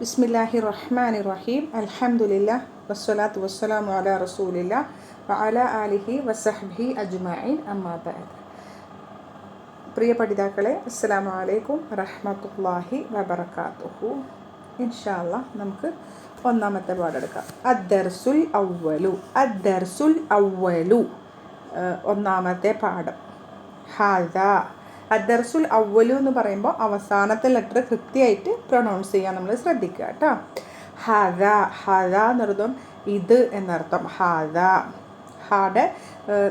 ബിസ്മില്ലാഹി റഹ്മാൻ റഹീം അലഹമുല്ല വസ്സലാത്തു വസ്സലാമു അല റസൂലില്ല അല അലിഹി വസഹ്ബി അജ്മൈൻ അമ്മാബാദ് പ്രിയ പഠിതാക്കളെ അസ്സലാമു അലൈക്കും റഹ്മത്തുല്ലാഹി വബറകാതുഹു. ഇൻഷാല്ല നമുക്ക് ഒന്നാമത്തെ പാടെടുക്കാം. അദ്ദർസുൽ ഔവലു അദ്ദർസുൽ ഔവലു ഒന്നാമത്തെ പാഠം. ഹാദ. അദ്ദർസുൽ അവ്വലു എന്ന് പറയുമ്പോൾ അവസാനത്തെ ലെറ്റർ കൃത്യമായിട്ട് പ്രൊണൗൺസ് ചെയ്യാൻ നമ്മൾ ശ്രദ്ധിക്കുക കേട്ടോ. ഹദ ഹദ എന്നർത്ഥം ഇത് എന്നർത്ഥം. ഹദ ഹാടെ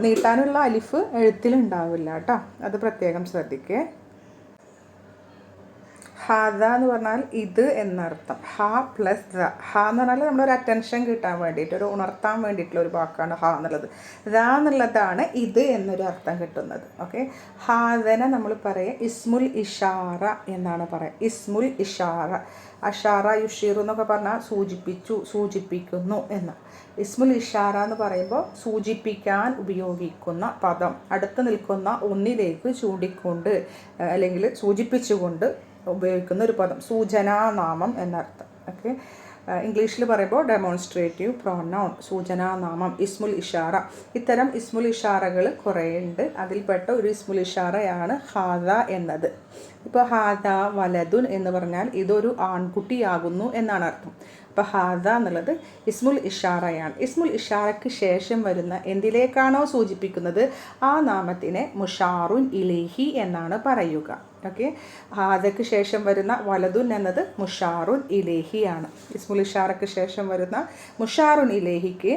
നീട്ടാനുള്ള അലിഫ് എഴുത്തിലുണ്ടാവില്ല കേട്ടോ. അത് പ്രത്യേകം ശ്രദ്ധിക്കേ. ഹാദ എന്ന് പറഞ്ഞാൽ ഇത് എന്നർത്ഥം. ഹ പ്ലസ് ദ. ഹ എന്ന് പറഞ്ഞാൽ നമ്മളൊരു അറ്റൻഷൻ കിട്ടാൻ വേണ്ടിയിട്ട് ഒരു ഉണർത്താൻ വേണ്ടിയിട്ടുള്ള ഒരു വാക്കാണ് ഹ എന്നുള്ളത്. ദ എന്നുള്ളതാണ് ഇത് എന്നൊരു അർത്ഥം കിട്ടുന്നത്. ഓക്കെ? ഹാദനെ നമ്മൾ പറയുക ഇസ്മുൽ ഇഷാറ എന്നാണ് പറയുക ഇസ്മുൽ ഇഷാറ. അഷാറ യുഷീർ എന്നൊക്കെ പറഞ്ഞാൽ സൂചിപ്പിച്ചു സൂചിപ്പിക്കുന്നു എന്ന്. ഇസ്മുൽ ഇഷാറ എന്ന് പറയുമ്പോൾ സൂചിപ്പിക്കാൻ ഉപയോഗിക്കുന്ന പദം. അടുത്ത് നിൽക്കുന്ന ഒന്നിലേക്ക് ചൂണ്ടിക്കൊണ്ട് അല്ലെങ്കിൽ സൂചിപ്പിച്ചുകൊണ്ട് ഉപയോഗിക്കുന്ന ഒരു പദം സൂചനാനാമം എന്നർത്ഥം. ഓക്കെ ഇംഗ്ലീഷിൽ പറയുമ്പോൾ ഡെമോൺസ്ട്രേറ്റീവ് പ്രോനൗൺ സൂചനാനാമം ഇസ്മുൽ ഇഷാറ. ഇത്തരം ഇസ്മുൽ ഇഷാറകൾ കുറേ ഉണ്ട് അതിൽപ്പെട്ട ഒരു ഇസ്മുൽ ഇഷാറയാണ് ഹാദ എന്നത്. ഇപ്പോൾ ഹാദ വലതുൻ എന്ന് പറഞ്ഞാൽ ഇതൊരു ആൺകുട്ടിയാകുന്നു എന്നാണ് അർത്ഥം. അപ്പോൾ ഹാദ എന്നുള്ളത് ഇസ്മുൽ ഇഷാറയാണ്. ഇസ്മുൽ ഇഷാറയ്ക്ക് ശേഷം വരുന്ന എന്തിലേക്കാണോ സൂചിപ്പിക്കുന്നത്? ആ നാമത്തിനെ മുഷാറുൻ ഇലേഹി എന്നാണ് പറയുക. ഓക്കെ? ഹാദയ്ക്ക് ശേഷം വരുന്ന വലതുൻ എന്നത് മുഷാറുൻ ഇലേഹിയാണ് ഇസ്മുൽ ഇഷാറയ്ക്ക് ശേഷം വരുന്ന മുഷാറുൻ ഇലേഹിക്ക്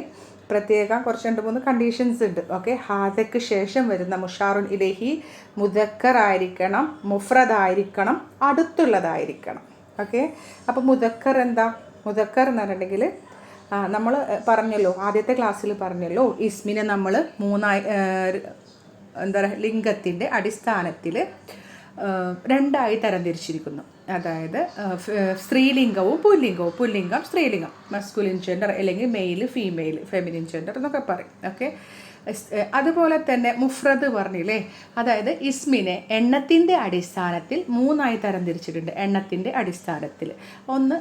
പ്രത്യേകം കുറച്ച് രണ്ട് മൂന്ന് കണ്ടീഷൻസ് ഉണ്ട്. ഓക്കെ? ഹാദയ്ക്ക് ശേഷം വരുന്ന മുഷാറുൻ ഇലേഹി മുദക്കർ ആയിരിക്കണം മുഫ്രദായിരിക്കണം അടുത്തുള്ളതായിരിക്കണം. ഓക്കെ? അപ്പോൾ മുദക്കർ എന്താ? മുദക്കർ എന്ന് പറഞ്ഞിട്ടുണ്ടെങ്കിൽ നമ്മൾ പറഞ്ഞല്ലോ ആദ്യത്തെ ക്ലാസ്സിൽ പറഞ്ഞല്ലോ ഇസ്മിനെ നമ്മൾ മൂന്നായി എന്താ പറയുക ലിംഗത്തിന്റെ അടിസ്ഥാനത്തിൽ രണ്ടായി തരംതിരിച്ചിരിക്കുന്നു. അതായത് സ്ത്രീലിംഗവും പുല്ലിംഗവും. പുല്ലിംഗം സ്ത്രീലിംഗം. മസ്കുലിൻ ജെൻഡർ അല്ലെങ്കിൽ മെയിൽ ഫീമെയിൽ ഫെമിനിൻ ജെൻഡർ എന്നൊക്കെ പറയും. ഓക്കെ അതുപോലെ തന്നെ മുഫ്രദ് പറഞ്ഞില്ലേ? അതായത് ഇസ്മിനെ എണ്ണത്തിന്റെ അടിസ്ഥാനത്തിൽ മൂന്നായി തരം തിരിച്ചിട്ടുണ്ട് എണ്ണത്തിന്റെ അടിസ്ഥാനത്തിൽ. ഒന്ന്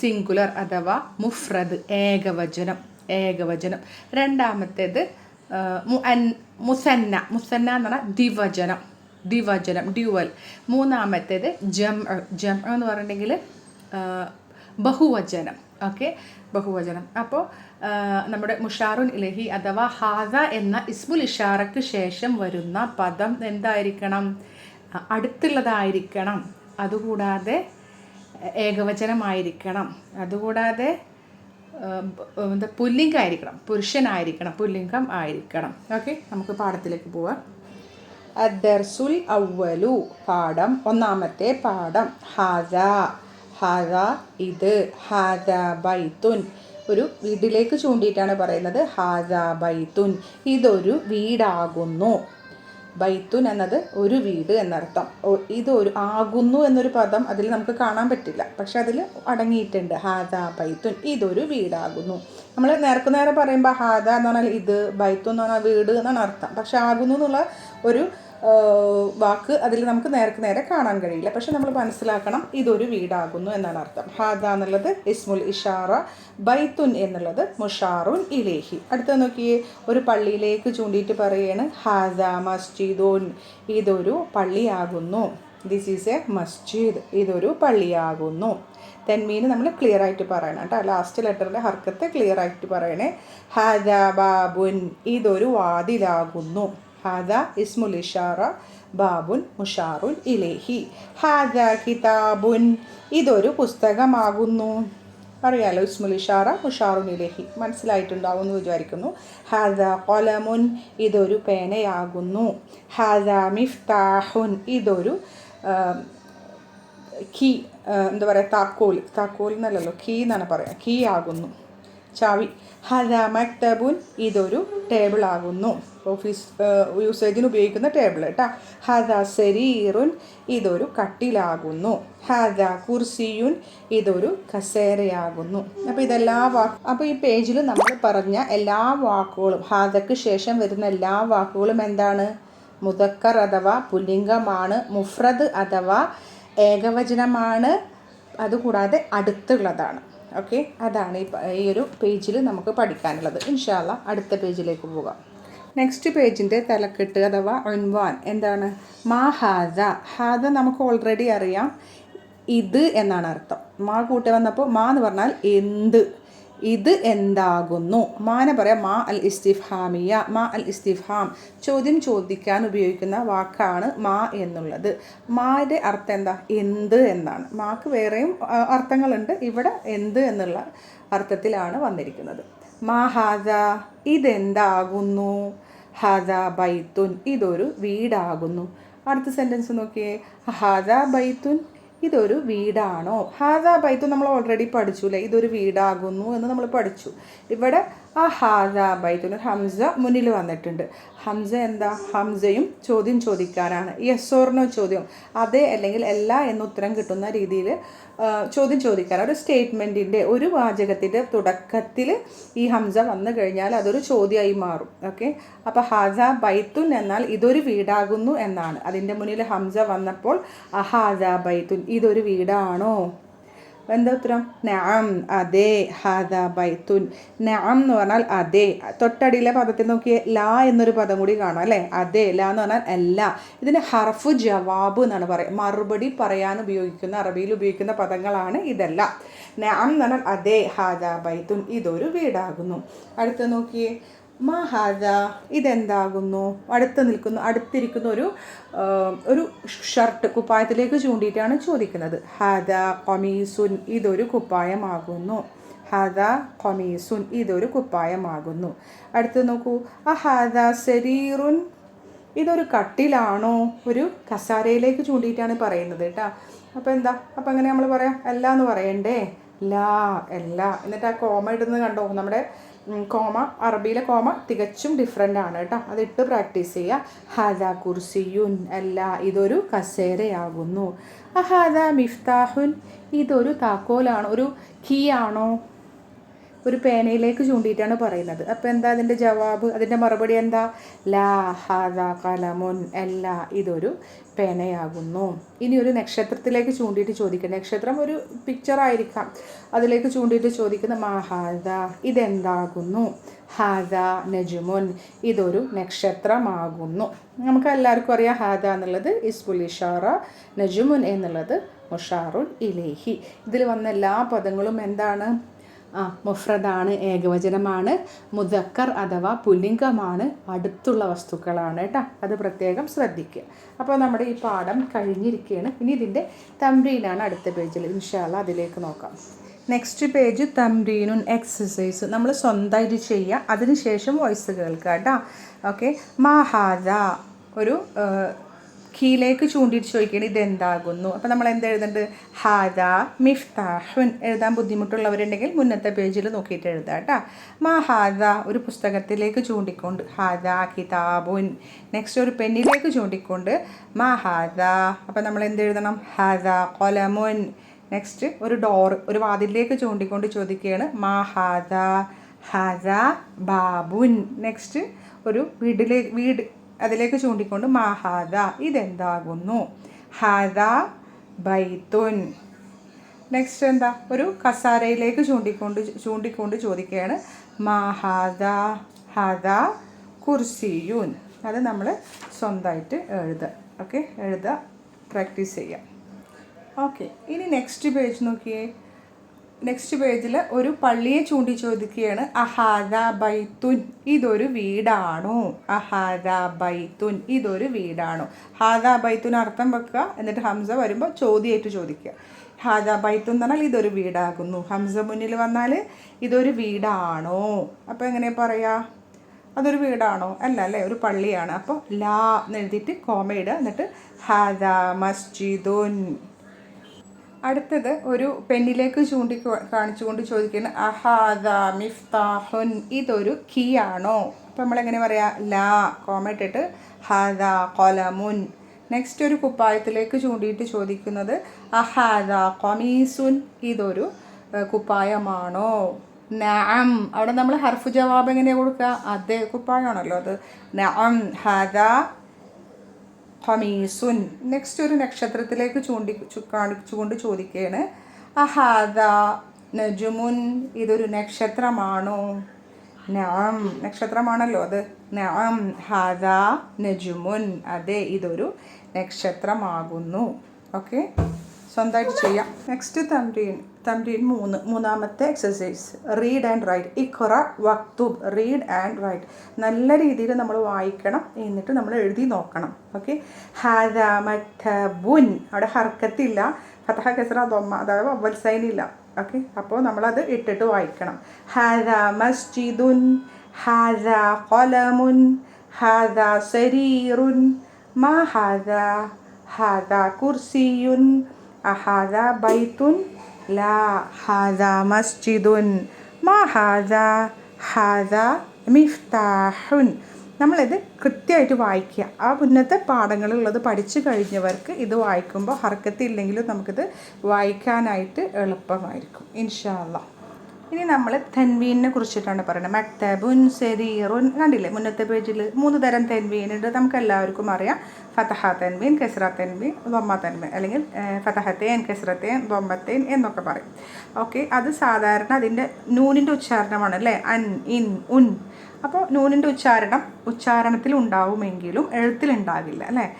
സിംഗുലർ അഥവാ മുഫ്രദ് ഏകവചനം ഏകവചനം. രണ്ടാമത്തേത് മുസന്ന. മുസന്ന എന്ന് പറഞ്ഞാൽ ദ്വിവചനം ദ്വിവചനം ഡ്യുവൽ. മൂന്നാമത്തേത് ജം ജം എന്ന് പറഞ്ഞിട്ടുണ്ടെങ്കിൽ ബഹുവചനം. ഓക്കെ? ബഹുവചനം. അപ്പോൾ നമ്മുടെ മുഷാറുൻ ഇലഹി അഥവാ ഹാദ എന്ന ഇസ്മുൽ ഇഷാറയ്ക്ക് ശേഷം വരുന്ന പദം എന്തായിരിക്കണം? അടുത്തുള്ളതായിരിക്കണം. അതുകൂടാതെ ഏകവചനമായിരിക്കണം. അതുകൂടാതെ എന്താ പുല്ലിംഗമായിരിക്കണം പുരുഷനായിരിക്കണം. പുല്ലിംഗം ആയിരിക്കണം. ഓക്കെ? നമുക്ക് പാഠത്തിലേക്ക് പോവാം. അദ്ദർസുൽ ഔവലു പാഠം ഒന്നാമത്തെ പാഠം. ഹാദ. ഹാദ ഇത് ഹാദ ബൈത്തുൻ. ഒരു വീട്ടിലേക്ക് ചൂണ്ടിയിട്ടാണ് പറയുന്നത് ഹാദ ബൈത്തുൻ. ഇതൊരു വീടാകുന്നു. ബൈത്തുൻ എന്നത് ഒരു വീട് എന്നർത്ഥം. ഇത് ഒരു ആകുന്നു എന്നൊരു പദം അതിൽ നമുക്ക് കാണാൻ പറ്റില്ല. പക്ഷെ അതിൽ അടങ്ങിയിട്ടുണ്ട് ഹാദ ബൈത്തുൻ. ഇതൊരു വീടാകുന്നു. നമ്മൾ നേർക്ക് നേരെ പറയുമ്പോൾ ഹാദ എന്ന് പറഞ്ഞാൽ ഇത് ബൈത്തു എന്ന് പറഞ്ഞാൽ വീട് എന്നാണ് അർത്ഥം. പക്ഷെ ആകുന്നു എന്നുള്ള ഒരു വാക്ക് അതിൽ നമുക്ക് നേർക്ക് നേരെ കാണാൻ കഴിയില്ല. പക്ഷെ നമ്മൾ മനസ്സിലാക്കണം ഇതൊരു വീടാകുന്നു എന്നാണ് അർത്ഥം. ഹാദ എന്നുള്ളത് ഇസ്മുൽ ഇഷാറ ബൈത്തുൻ എന്നുള്ളത് മുഷാറുൻ ഇലേഹി. അടുത്ത നോക്കിയേ ഒരു പള്ളിയിലേക്ക് ചൂണ്ടിയിട്ട് പറയാണ് ഹാദ മസ്ജിദുൻ ഇതൊരു പള്ളിയാകുന്നു. ദിസ് ഈസ് എ മസ്ജിദ് ഇതൊരു പള്ളിയാകുന്നു. തെന്മീന് നമ്മൾ ക്ലിയർ ആയിട്ട് പറയണം കേട്ടോ. ലാസ്റ്റ് ലെറ്ററിന്റെ ഹർക്കത്ത് ക്ലിയർ ആയിട്ട് പറയണേ ഹാദ ബാബുൻ ഇതൊരു വാതിലാകുന്നു. ഹാദ ഇസ്മുൽ ഇഷാറ ബാബുൻ മുഷാറുൽ ഇലേഹി ഹാദ കിതാബുൻ ഇതൊരു പുസ്തകമാകുന്നു. അറിയാലോ ഇസ്മുൽ ഇഷാറ മുഷാറുൻ ഇലേഹി. മനസ്സിലായിട്ടുണ്ടാവും എന്ന് വിചാരിക്കുന്നു. ഹാദ കൊലമുൻ ഇതൊരു പേനയാകുന്നു. ഹാദ മിഫ്താഹുൻ ഇതൊരു കീ എന്താ പറയുക താക്കോൽ. താക്കോൽ എന്നല്ലല്ലോ കീ എന്നാണ് പറയുക കീ ആകുന്നു. ചാവി. ഹദ മക്തബുൻ ഇതൊരു ടേബിൾ ആകുന്നു. ഓഫീസ് യൂസേജിന് ഉപയോഗിക്കുന്ന ടേബിൾ കേട്ടോ ഹദ സെരീറുൻ ഇതൊരു കട്ടിലാകുന്നു. ഹദ കുർസിയുൻ ഇതൊരു കസേരയാകുന്നു. അപ്പോൾ ഇതെല്ലാ വാക്ക് അപ്പോൾ ഈ പേജിൽ നമ്മൾ പറഞ്ഞ എല്ലാ വാക്കുകളും ഹദക്ക് ശേഷം വരുന്ന എല്ലാ വാക്കുകളും എന്താണ്? മുതക്കർ അഥവാ പുല്ലിംഗമാണ് മുഫ്രദ് അഥവാ ഏകവചനമാണ് അതുകൂടാതെ അടുത്തുള്ളതാണ്. ഓക്കെ അതാണ് ഈ ഈ ഒരു പേജിൽ നമുക്ക് പഠിക്കാനുള്ളത്. ഇൻഷാല്ല അടുത്ത പേജിലേക്ക് പോകാം. നെക്സ്റ്റ് പേജിന്റെ തലക്കെട്ട് അഥവാ ഒൻവാൻ എന്താണ്? മാ ഹാദ. ഹാദ നമുക്ക് ഓൾറെഡി അറിയാം. ഇത് എന്നാണ് അർത്ഥം. മാ കൂട്ടി വന്നപ്പോൾ മാ എന്ന് പറഞ്ഞാൽ എന്ത്? ഇത് എന്താകുന്നു? മാന പറയാം മാ അൽ ഇസ്തിഫാമിയ മാ അൽ ഇസ്തിഫാം ചോദ്യം ചോദിക്കാൻ ഉപയോഗിക്കുന്ന വാക്കാണ് മാ എന്നുള്ളത്. മായുടെ അർത്ഥം എന്താ? എന്ത് എന്നാണ്. മാക്ക് വേറെയും അർത്ഥങ്ങളുണ്ട്. ഇവിടെ എന്ത് എന്നുള്ള അർത്ഥത്തിലാണ് വന്നിരിക്കുന്നത്. മാ ഹാദ ഇതെന്താകുന്നു? ഹാദ ബൈത്തുൻ ഇതൊരു വീടാകുന്നു. അടുത്ത സെന്റൻസ് നോക്കിയേ. ഹാദ ബൈത്തുൻ ഇതൊരു വീടാണോ? ഹാദ പൈത്തു നമ്മൾ ഓൾറെഡി പഠിച്ചു അല്ലേ ഇതൊരു വീടാകുന്നു എന്ന് നമ്മൾ പഠിച്ചു. ഇവിടെ ആ ഹാദ ഹംസ മുന്നിൽ വന്നിട്ടുണ്ട്. ഹംസ എന്താ? ഹംസയും ചോദ്യം ചോദിക്കാനാണ്. യെസ്സോറിനോ ചോദ്യം. അതെ അല്ലെങ്കിൽ എല്ലാ എന്ന് ഉത്തരം കിട്ടുന്ന രീതിയിൽ ചോദ്യം ചോദിക്കാൻ ഒരു സ്റ്റേറ്റ്മെന്റിന്റെ ഒരു വാചകത്തിന്റെ തുടക്കത്തിൽ ഈ ഹംസ വന്നു കഴിഞ്ഞാൽ അതൊരു ചോദ്യമായി മാറും. ഓക്കെ? അപ്പോൾ ഹാജ ബൈത്തുൻ എന്നാൽ ഇതൊരു വീടാകുന്നു എന്നാണ്. അതിന്റെ മുന്നിൽ ഹംസ വന്നപ്പോൾ അഹാജ ബൈത്തുൻ ഇതൊരു വീടാണോ? എന്താ ഉത്തരം? നാം അതെ ഹാദ ബൈത്തുൻ. നഅം എന്ന് പറഞ്ഞാൽ അതെ. തൊട്ടടിയിലെ പദത്തിൽ നോക്കിയേ ലാ എന്നൊരു പദം കൂടി കാണാം അല്ലേ? അതെ ലാ എന്ന് പറഞ്ഞാൽ അല്ല. ഇതിന് ഹർഫു ജവാബ് എന്നാണ് പറയുക. മറുപടി പറയാൻ ഉപയോഗിക്കുന്ന അറബിയിൽ ഉപയോഗിക്കുന്ന പദങ്ങളാണ് ഇതെല്ലാം. നാം എന്ന് പറഞ്ഞാൽ അതെ ഹാദ ബൈത്തുൻ. ഇതൊരു വീടാകുന്നു. അടുത്ത് നോക്കിയേ. മാ ഹാദ ഇതെന്താകുന്നു? അടുത്ത് നിൽക്കുന്നു അടുത്തിരിക്കുന്ന ഒരു ഒരു ഷർട്ട് കുപ്പായത്തിലേക്ക് ചൂണ്ടിയിട്ടാണ് ചോദിക്കുന്നത്. ഹാദ കൊമീസുൻ ഇതൊരു കുപ്പായമാകുന്നു. ഹാദ കൊമീസുൻ ഇതൊരു കുപ്പായമാകുന്നു. അടുത്ത് നോക്കൂ. ആ ഹാദ സെരീറുൻ ഇതൊരു കട്ടിലാണോ? ഒരു കസാരയിലേക്ക് ചൂണ്ടിയിട്ടാണ് പറയുന്നത് കേട്ടോ. അപ്പോൾ എന്താ? അപ്പോൾ എങ്ങനെ നമ്മൾ പറയാം അല്ല എന്ന് പറയണ്ടേ? ലാ അല്ല എന്നിട്ട് ആ കോമ ഇടുന്നത് കണ്ടോ? നമ്മുടെ കോമ അറബിയിലെ കോമ തികച്ചും ഡിഫറെന്റ് ആണ് കേട്ടോ. അതിട്ട് പ്രാക്ടീസ് ചെയ്യുക ഹാദ കുർസിയുൻ അല്ല ഇതൊരു കസേരയാകുന്നു. അഹാദ മിഫ്താഹുൻ ഇതൊരു താക്കോലാണ്. ഒരു കീ ആണോ ഒരു പേനയിലേക്ക് ചൂണ്ടിയിട്ടാണ് പറയുന്നത്. അപ്പോൾ എന്താ അതിന്റെ ജവാബ്? അതിന്റെ മറുപടി എന്താ? ലാ ഹാദ കലമുൻ അല്ല ഇതൊരു പേനയാകുന്നു. ഇനി ഒരു നക്ഷത്രത്തിലേക്ക് ചൂണ്ടിയിട്ട് ചോദിക്കുക നക്ഷത്രം ഒരു പിക്ചർ ആയിരിക്കാം. അതിലേക്ക് ചൂണ്ടിയിട്ട് ചോദിക്കുന്ന മഹാദ ഇതെന്താകുന്നു? ഹാദ നജുമുൻ. ഇതൊരു നക്ഷത്രമാകുന്നു. നമുക്ക് എല്ലാവർക്കും അറിയാം ഹാദ എന്നുള്ളത് ഇസ്ബുൽ ഇഷാറ നജുമുൻ എന്നുള്ളത് മുഷാറുൻ ഇലേഹി. ഇതിൽ വന്ന എല്ലാ പദങ്ങളും എന്താണ്? ആ മുഫ്രദാണ് ഏകവചനമാണ്. മുദക്കർ അഥവാ പുല്ലിംഗമാണ് അടുത്തുള്ള വസ്തുക്കളാണ് കേട്ടോ. അത് പ്രത്യേകം ശ്രദ്ധിക്കുക. അപ്പോൾ നമ്മുടെ ഈ പാഠം കഴിഞ്ഞിരിക്കുകയാണ്. ഇനി ഇതിന്റെ തമ്പ്രീനാണ് അടുത്ത പേജിൽ. ഇൻഷാല്ല അതിലേക്ക് നോക്കാം. നെക്സ്റ്റ് പേജ് തമ്പ്രീനുൻ എക്സസൈസ് നമ്മൾ സ്വന്തമായിട്ട് ചെയ്യുക. അതിനുശേഷം വോയിസ് കേൾക്കുക കേട്ടോ. ഓക്കെ മാഹാദ. ഒരു ആ, കീയിലേക്ക് ചൂണ്ടിയിട്ട് ചോദിക്കണം ഇതെന്താകുന്നു? അപ്പോൾ നമ്മൾ എന്ത് എഴുതേണ്ടത് ഹാദ മിഫ്താഹുൻ എഴുതാൻ ബുദ്ധിമുട്ടുള്ളവരുണ്ടെങ്കിൽ മുന്നത്തെ പേജിൽ നോക്കിയിട്ട് എഴുതാം കേട്ടോ. മാ ഹാദ ഒരു പുസ്തകത്തിലേക്ക് ചൂണ്ടിക്കൊണ്ട് ഹാദ കിതാബുൻ. നെക്സ്റ്റ് ഒരു പെന്നിലേക്ക് ചൂണ്ടിക്കൊണ്ട് മാ ഹാദ. അപ്പോൾ നമ്മൾ എന്ത് എഴുതണം? ഹാദ കൊലമുൻ. നെക്സ്റ്റ് ഒരു ഡോർ ഒരു വാതിലിലേക്ക് ചൂണ്ടിക്കൊണ്ട് ചോദിക്കുകയാണ് മാ ഹാദ ഹാദ ബാബുൻ. നെക്സ്റ്റ് ഒരു വീടിലെ വീട് അതിലേക്ക് ചൂണ്ടിക്കൊണ്ട് മാഹാദ ഇതെന്താകുന്നു? ഹാദ ബൈത്തുൻ നെക്സ്റ്റ് എന്താ? ഒരു കസാരയിലേക്ക് ചൂണ്ടിക്കൊണ്ട് ചൂണ്ടിക്കൊണ്ട് ചോദിക്കുകയാണ്. മാഹാദ ഹദ കുർസിയുൻ. അത് നമ്മൾ സ്വന്തമായിട്ട് എഴുതുക ഓക്കെ എഴുതുക പ്രാക്ടീസ് ചെയ്യാം. ഓക്കെ ഇനി നെക്സ്റ്റ് പേജ് നോക്കിയേ. നെക്സ്റ്റ് പേജിൽ ഒരു പള്ളിയെ ചൂണ്ടി ചോദിക്കുകയാണ് അഹാദ ബൈത്തുൻ. ഇതൊരു വീടാണോ. അഹാദ ബൈത്തുൻ. ഇതൊരു വീടാണോ. ഹാദ ബൈത്തുൻ അർത്ഥം വെക്കുക. എന്നിട്ട് ഹംസ വരുമ്പോൾ ചോദ്യമായിട്ട് ചോദിക്കുക. ഹാദ ബൈത്തുൻ എന്ന് പറഞ്ഞാൽ ഇതൊരു വീടാകുന്നു. ഹംസ മുന്നിൽ വന്നാൽ ഇതൊരു വീടാണോ. അപ്പോൾ എങ്ങനെ പറയാ? അതൊരു വീടാണോ. അല്ല അല്ലേ? ഒരു പള്ളിയാണ്. അപ്പോൾ ലാ എന്ന് എഴുതിയിട്ട് കോമയിടുക എന്നിട്ട് ഹാദ മസ്ജിദുൻ. അടുത്തത് ഒരു പെന്നിലേക്ക് ചൂണ്ടി കാണിച്ചുകൊണ്ട് ചോദിക്കുന്നത് അഹാദ മിഫ്താഹുൻ. ഇതൊരു കീ ആണോ? അപ്പോൾ നമ്മളെങ്ങനെ പറയാ? ലാ കോമ ഇട്ടിട്ട് ഹാദ കൊലമുൻ. നെക്സ്റ്റ് ഒരു കുപ്പായത്തിലേക്ക് ചൂണ്ടിയിട്ട് ചോദിക്കുന്നത് അഹാദ കൊമീസുൻ ഇതൊരു കുപ്പായമാണോ? നഅം അവിടെ നമ്മൾ ഹർഫ് ജവാബ് എങ്ങനെയാണ് കൊടുക്കുക? അതെ കുപ്പായമാണല്ലോ അത്. നഅം ഹാദ ഖമീസുൻ നെക്സ്റ്റ് ഒരു നക്ഷത്രത്തിലേക്ക് ചൂണ്ടി കാണിച്ചുകൊണ്ട് ചോദിക്കുകയാണ്. അഹാദ നജുമുൻ ഇതൊരു നക്ഷത്രമാണോ? നാം നക്ഷത്രമാണല്ലോ അത്. നാം ഹാദ നജുമുൻ അതെ ഇതൊരു നക്ഷത്രമാകുന്നു. ഓക്കെ? സ്വന്തമായിട്ട് ചെയ്യാം. നെക്സ്റ്റ് തമ്രീൻ തമ്രീൻ മൂന്ന്. മൂന്നാമത്തെ എക്സസൈസ് റീഡ് ആൻഡ് റൈറ്റ് ഇഖറ വക്തൂബ് റീഡ് ആൻഡ് റൈറ്റ് നല്ല രീതിയിൽ നമ്മൾ വായിക്കണം എന്നിട്ട് നമ്മൾ എഴുതി നോക്കണം. ഓക്കെ ഹാദ മറ്റബുൻ അവിടെ ഹർക്കത്തില്ല. ഫതഹ കെസറ ദൊമ്മ. അതായത് അവൽ സൈനില്ല. ഓക്കെ അപ്പോൾ നമ്മളത് ഇട്ടിട്ട് വായിക്കണം. ഹാദ മസ്ജിദുൻ. ഹാദ കൊലമുൻ ഹാദ സരീറുൻ. മാ ഹാദ? ഹാദ കുർസിയുൻ. അഹാദ ബൈത്തുൻ. ലാ ഹാദ മസ്ജിദുൻ മാ ഹാദ ഹാദ മിഫ്താഹുൻ. നമ്മളിത് കൃത്യമായിട്ട് വായിക്കുക. ആ മുന്നത്തെ പാഠങ്ങളുള്ളത് പഠിച്ചു കഴിഞ്ഞവർക്ക് ഇത് വായിക്കുമ്പോൾ ഹർക്കത്തില്ലെങ്കിലും നമുക്കിത് വായിക്കാനായിട്ട് എളുപ്പമായിരിക്കും. ഇൻഷാല്ല ഇനി നമ്മൾ തെൻവീനിനെ കുറിച്ചിട്ടാണ് പറയുന്നത് മക്തബുൻ സെരീറുൻ കണ്ടില്ലേ? മുന്നത്തെ പേജിൽ മൂന്ന് തരം തെൻവീൻ ഉണ്ട്. നമുക്ക് എല്ലാവർക്കും അറിയാം. ഫതഹ തെൻവീൻ കെസ്ര തെൻവീൻ ദൊമ്മ തെൻവീൻ. അല്ലെങ്കിൽ ഫതഹത്തേൻ കെസ്രത്തേൻ ദൊമ്മത്തേൻ എന്നൊക്കെ പറയും. ഓക്കെ അത് സാധാരണ അതിന്റെ നൂനിന്റെ ഉച്ചാരണമാണ് അല്ലേ? അൻ ഇൻ ഉൻ. അപ്പോൾ നൂനിന്റെ ഉച്ചാരണം ഉച്ചാരണത്തിൽ ഉണ്ടാവുമെങ്കിലും എഴുത്തിലുണ്ടാകില്ല അല്ലേ?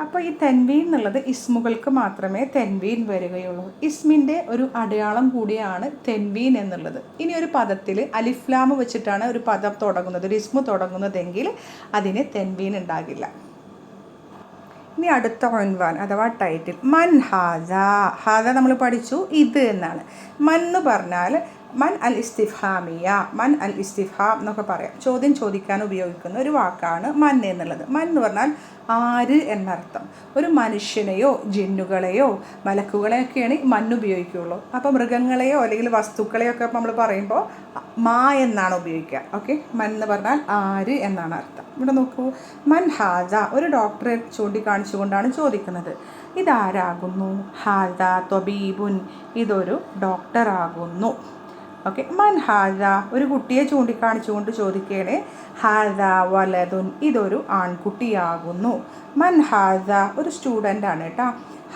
അപ്പോൾ ഈ തെൻവീൻ എന്നുള്ളത് ഇസ്മുകൾക്ക് മാത്രമേ തെൻവീൻ വരികയുള്ളൂ. ഇസ്മിന്റെ ഒരു അടയാളം കൂടിയാണ് തെൻവീൻ എന്നുള്ളത്. ഇനി ഒരു പദത്തിൽ അലിഫ്ലാമ് വെച്ചിട്ടാണ് ഒരു പദം തുടങ്ങുന്നത് ഒരു ഇസ്മു തുടങ്ങുന്നതെങ്കിൽ അതിന് തെൻവീൻ ഉണ്ടാകില്ല. ഇനി അടുത്ത ഒൻവാൻ അഥവാ ടൈറ്റിൽ. മൻ ഹാദ. ഹാദ നമ്മൾ പഠിച്ചു ഇത് എന്നാണ്. മൻ എന്ന് പറഞ്ഞാൽ മൻ അൽ ഇസ്തിഫാമിയ മൻ അൽ ഇസ്തിഫാം എന്നൊക്കെ പറയാം. ചോദ്യം ചോദിക്കാൻ ഉപയോഗിക്കുന്ന ഒരു വാക്കാണ് മൻ എന്നുള്ളത്. മൻ എന്ന് പറഞ്ഞാൽ ആര് എന്നർത്ഥം. ഒരു മനുഷ്യനെയോ ജിന്നുകളെയോ മലക്കുകളെയൊക്കെയാണ് മൻ ഉപയോഗിക്കുകയുള്ളൂ അപ്പോൾ മൃഗങ്ങളെയോ അല്ലെങ്കിൽ വസ്തുക്കളെയോ ഒക്കെ നമ്മൾ പറയുമ്പോൾ മാ എന്നാണ് ഉപയോഗിക്കുക. ഓക്കെ? മൻ എന്ന് പറഞ്ഞാൽ ആര് എന്നാണ് അർത്ഥം. ഇവിടെ നോക്കൂ. മൻ ഹാജ ഒരു ഡോക്ടറെ ചൂണ്ടിക്കാണിച്ചുകൊണ്ടാണ് ചോദിക്കുന്നത്. ഇതാരാകുന്നു? ഹാജ തൊബീബുൻ ഇതൊരു ഡോക്ടറാകുന്നു. ഓക്കെ മൻ ഹാജ ഒരു കുട്ടിയെ ചൂണ്ടിക്കാണിച്ചുകൊണ്ട് ചോദിക്കുകയാണ് ഹാജ വലതുൻ ഇതൊരു ആൺകുട്ടിയാകുന്നു. മൻ ഹാജ ഒരു സ്റ്റുഡന്റ് ആണ് കേട്ടോ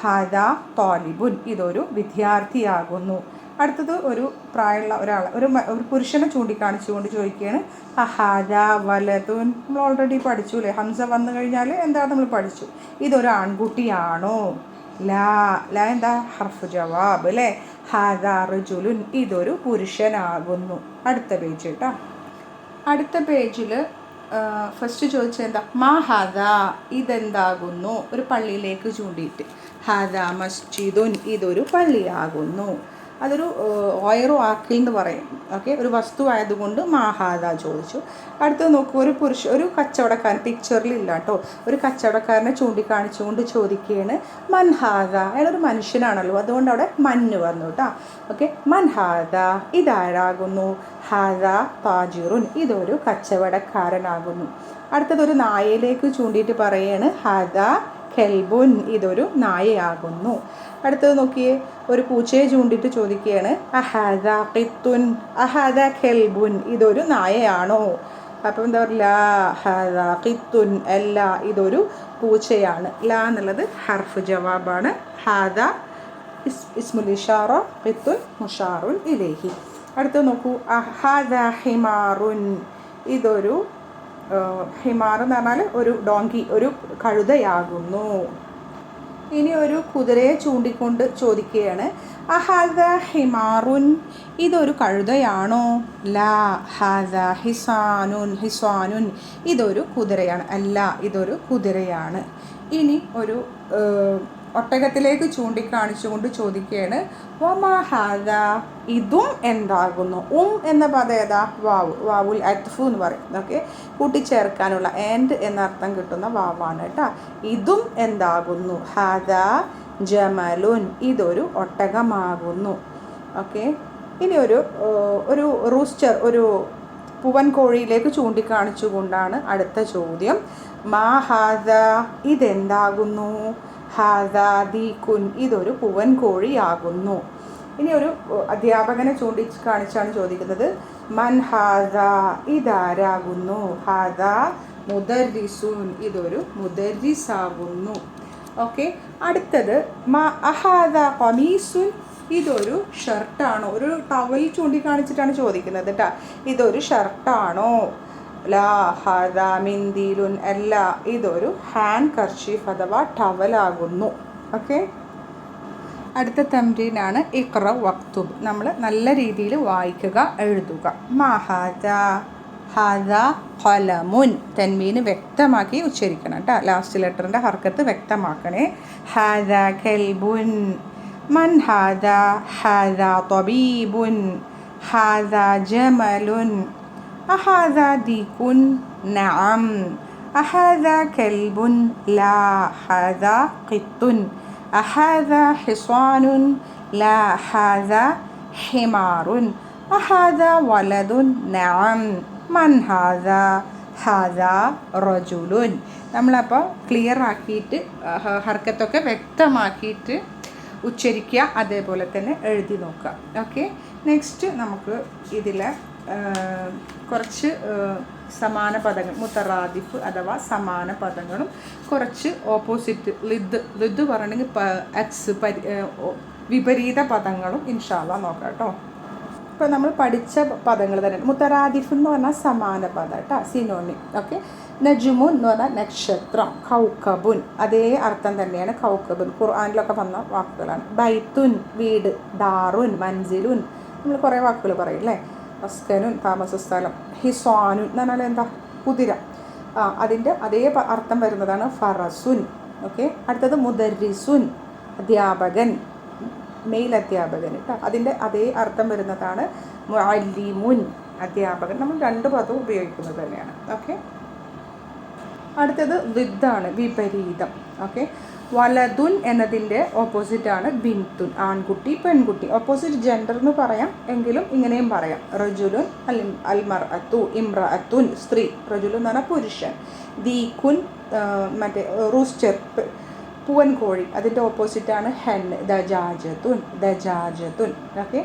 ഹാജ തോലിബുൻ ഇതൊരു വിദ്യാർത്ഥിയാകുന്നു. അടുത്തത് ഒരു പ്രായമുള്ള ഒരാൾ ഒരു ഒരു പുരുഷനെ ചൂണ്ടിക്കാണിച്ചുകൊണ്ട് ചോദിക്കുകയാണ് അഹാജ വലതുൻ നമ്മൾ ഓൾറെഡി പഠിച്ചു അല്ലേ ഹംസ വന്നു കഴിഞ്ഞാൽ എന്താ നമ്മൾ പഠിച്ചു? ഇതൊരു ആൺകുട്ടിയാണോ? ലാ ലാ എന്താ? ഹർഫ് ജവാബ് അല്ലേ ഹാദ റജുലുൻ ഇതൊരു പുരുഷനാകുന്നു. അടുത്ത പേജ് കേട്ടോ അടുത്ത പേജിൽ ഫസ്റ്റ് ചോദിച്ചത് എന്താ മാ ഹദ ഇതെന്താകുന്നു? ഒരു പള്ളിയിലേക്ക് ചൂണ്ടിയിട്ട്. ഹദ മസ്ജിദുൻ ഇതൊരു പള്ളിയാകുന്നു. അതൊരു ഓയറോ ആക്കിൽ എന്ന് പറയും. ഓക്കെ? ഒരു വസ്തു ആയതുകൊണ്ട് മാഹാദ ചോദിച്ചു. അടുത്തത് നോക്കൂ ഒരു പുരുഷ ഒരു കച്ചവടക്കാരൻ പിക്ചറിലില്ല കേട്ടോ ഒരു കച്ചവടക്കാരനെ ചൂണ്ടിക്കാണിച്ചുകൊണ്ട് ചോദിക്കുകയാണ് മൻഹാദ അയാളൊരു മനുഷ്യനാണല്ലോ. അതുകൊണ്ട് അവിടെ മഞ്ഞ് വന്നു കേട്ടോ ഓക്കെ? മൻഹാദ ഇതാരാകുന്നു? ഹാദ താജിറുൻ ഇതൊരു കച്ചവടക്കാരനാകുന്നു. അടുത്തത് ഒരു നായയിലേക്ക് ചൂണ്ടിയിട്ട് പറയാണ് ഹാദ ഖെൽബുൻ ഇതൊരു നായയാകുന്നു. അടുത്തത് നോക്കിയേ ഒരു പൂച്ചയെ ചൂണ്ടിട്ട് ചോദിക്കുകയാണ് അഹാദ കിത്തുൻ അഹാദ ഖെൽബുൻ ഇതൊരു നായയാണോ? അപ്പം എന്താ പറയുക ലാ ഹദ കിത്തുൻ അല്ല ഇതൊരു പൂച്ചയാണ്. ലാ എന്നുള്ളത് ഹർഫ് ജവാബാണ്. ഹാദ ഇസ് ഇസ്മുൽ ഇഷാറ ഖിത്തുൻ മുഷാറുൻ ഇലേഹി. അടുത്ത് നോക്കൂ അഹാദ ഹിമാറുൻ ഇതൊരു ഹിമാർ എന്ന് പറഞ്ഞാൽ ഒരു ഡോങ്കി ഒരു കഴുതയാകുന്നു. ഇനി ഒരു കുതിരയെ ചൂണ്ടിക്കൊണ്ട് ചോദിക്കുകയാണ്. അഹാദ ഹിമാറുൻ ഇതൊരു കഴുതയാണോ? ലാ ഹാദ ഹിസാനുൻ ഹിസാനുൻ ഇതൊരു കുതിരയാണ്. അല്ല ഇതൊരു കുതിരയാണ്. ഇനി ഒരു ഒട്ടകത്തിലേക്ക് ചൂണ്ടിക്കാണിച്ചുകൊണ്ട് ചോദിക്കുകയാണ്. വമാഹാദ ഇതും എന്താകുന്നു? ഉം എന്ന പദം ഏതാ? വാവ് വാവുൽ അത്ഫു എന്ന് പറയും. ഓക്കെ കൂട്ടിച്ചേർക്കാനുള്ള ആൻഡ് എന്നർത്ഥം കിട്ടുന്ന വാവാണ് കേട്ടോ. ഇതും എന്താകുന്നു? ഹാദ ജമലുൻ. ഇതൊരു ഒട്ടകമാകുന്നു. ഓക്കെ. ഇനി ഒരു ഒരു റൂസ്റ്റർ ഒരു പൂവൻ കോഴിയിലേക്ക് ചൂണ്ടിക്കാണിച്ചുകൊണ്ടാണ് അടുത്ത ചോദ്യം. മാ ഹാദ? ഇതെന്താകുന്നു? ഹാദ ദീക്കുൻ ഇതൊരു പൂവൻ കോഴിയാകുന്നു ഇനി ഒരു അധ്യാപകനെ ചൂണ്ടി കാണിച്ചാണ് ചോദിക്കുന്നത്. മൻ ഹാദ ഇതാരാകുന്നു? ഹാദ മുദർരിസുൻ ഇതൊരു മുദർരിസാകുന്നു ഓക്കെ അടുത്തത് മ അഹാദ കമീസുൻ ഇതൊരു ഷർട്ടാണോ? ഒരു ടവൽ ചൂണ്ടിക്കാണിച്ചിട്ടാണ് ചോദിക്കുന്നത് കേട്ടോ ഇതൊരു ഷർട്ടാണോ? ലാ അല്ല. ഇതൊരു ഹാൻഡ് കർച്ചീഫ് അഥവാ ടവലാകുന്നു. ഓക്കെ? അടുത്ത തംരീനാണ് ഇക്ര വക്തുബ്. നമ്മൾ നല്ല രീതിയിൽ വായിക്കുക എഴുതുക. മഹദ ഹദ ഹലമുൻ തന്മീന് വ്യക്തമാക്കി ഉച്ചരിക്കണം കേട്ടോ ലാസ്റ്റ് ലെറ്ററിന്റെ ഹർക്കത്ത് വ്യക്തമാക്കണേ. ഹദ കെൽബുൻ. മൻ ഹദ ഹദ തൊബീബുൻ. ഹദ ജമലുൻ. അഹാദ ദികുൻ നഅം അഹാദ കൽബുൻ ലാ ഹാദ ഖിത്തുൻ അഹാദ ഹിസ്വാനുൻ ലാ ഹാദ ഹിമാറുൻ അഹാദ വലതുൻ നഅം മൻ ഹാദ ഹാദ റജുലുൻ നമ്മളപ്പോൾ ക്ലിയർ ആക്കിയിട്ട് ഹർക്കത്തൊക്കെ വ്യക്തമാക്കിയിട്ട് ഉച്ചരിക്കുക അതേപോലെ തന്നെ എഴുതി നോക്കുക. ഓക്കെ നെക്സ്റ്റ് നമുക്ക് ഇതിലെ കുറച്ച് സമാന പദങ്ങൾ മുത്തറാദിഫ് അഥവാ സമാന പദങ്ങളും കുറച്ച് ഓപ്പോസിറ്റ് ലിദ് ലിദ് പറയണമെങ്കിൽ എക്സ് പരി വിപരീത പദങ്ങളും ഇൻഷാല്ല നോക്കാം കേട്ടോ. ഇപ്പോൾ നമ്മൾ പഠിച്ച പദങ്ങൾ തന്നെ മുത്തറാദിഫ് എന്ന് പറഞ്ഞാൽ സമാന പദം കേട്ടോ സിനോണി ഓക്കെ നജുമുൻ എന്ന് പറഞ്ഞാൽ നക്ഷത്രം കൗക്കബുൻ അതേ അർത്ഥം തന്നെയാണ് കൗക്കബുൻ ഖുർആാനിലൊക്കെ വന്ന വാക്കുകളാണ്. ബൈത്തുൻ വീട് ദാറുൻ മൻസിലുൻ നമ്മൾ കുറേ വാക്കുകൾ പറയും അല്ലേ? അസ്കനുൻ താമസസ്ഥലം. ഹിസ്വാനുൻ എന്ന് പറഞ്ഞാൽ എന്താ? കുതിര. ആ അതിന്റെ അതേ അർത്ഥം വരുന്നതാണ് ഫറസുൻ. ഓക്കെ? അടുത്തത് മുദരിസുൻ അധ്യാപകൻ. മെയിൽ അധ്യാപകൻ കേട്ടോ അതിന്റെ അതേ അർത്ഥം വരുന്നതാണ് അലിമുൻ അധ്യാപകൻ. നമ്മൾ രണ്ട് പദവും ഉപയോഗിക്കുന്നത് തന്നെയാണ്. ഓക്കെ? അടുത്തത് വിദ്ധാണ് വിപരീതം. ഓക്കെ വലതുൻ എന്നതിന്റെ ഓപ്പോസിറ്റാണ് ബിൻതുൻ ആൺകുട്ടി പെൺകുട്ടി. ഓപ്പോസിറ്റ് ജെൻഡർ എന്ന് പറയാം എങ്കിലും ഇങ്ങനെയും പറയാം. റജുലുൻ അൽ അൽമർ അത്തു ഇമ്ര അത്തുൻ സ്ത്രീ. റജുലുൻ എന്ന് പറഞ്ഞാൽ പുരുഷൻ. ദീഖുൻ മറ്റേ റൂസ്റ്റർ പൂവൻ കോഴി അതിന്റെ ഓപ്പോസിറ്റാണ് ഹെൻ ദജാജത്തുൻ ദജാജത്തുൻ ഓക്കെ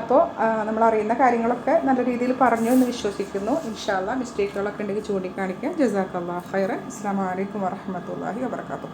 അപ്പോൾ നമ്മൾ അറിയുന്ന കാര്യങ്ങളൊക്കെ നല്ല രീതിയിൽ പറഞ്ഞു എന്ന് വിശ്വസിക്കുന്നു. ഇൻഷാല്ല മിസ്റ്റേക്കുകളൊക്കെ ഉണ്ടെങ്കിൽ ചൂണ്ടിക്കാണിക്കാം. ജസാഖല്ലാ ഖൈറൻ. അസ്സാം വലൈക്കും വറഹമത്തല്ലാഹി വാബർക്കാത്തു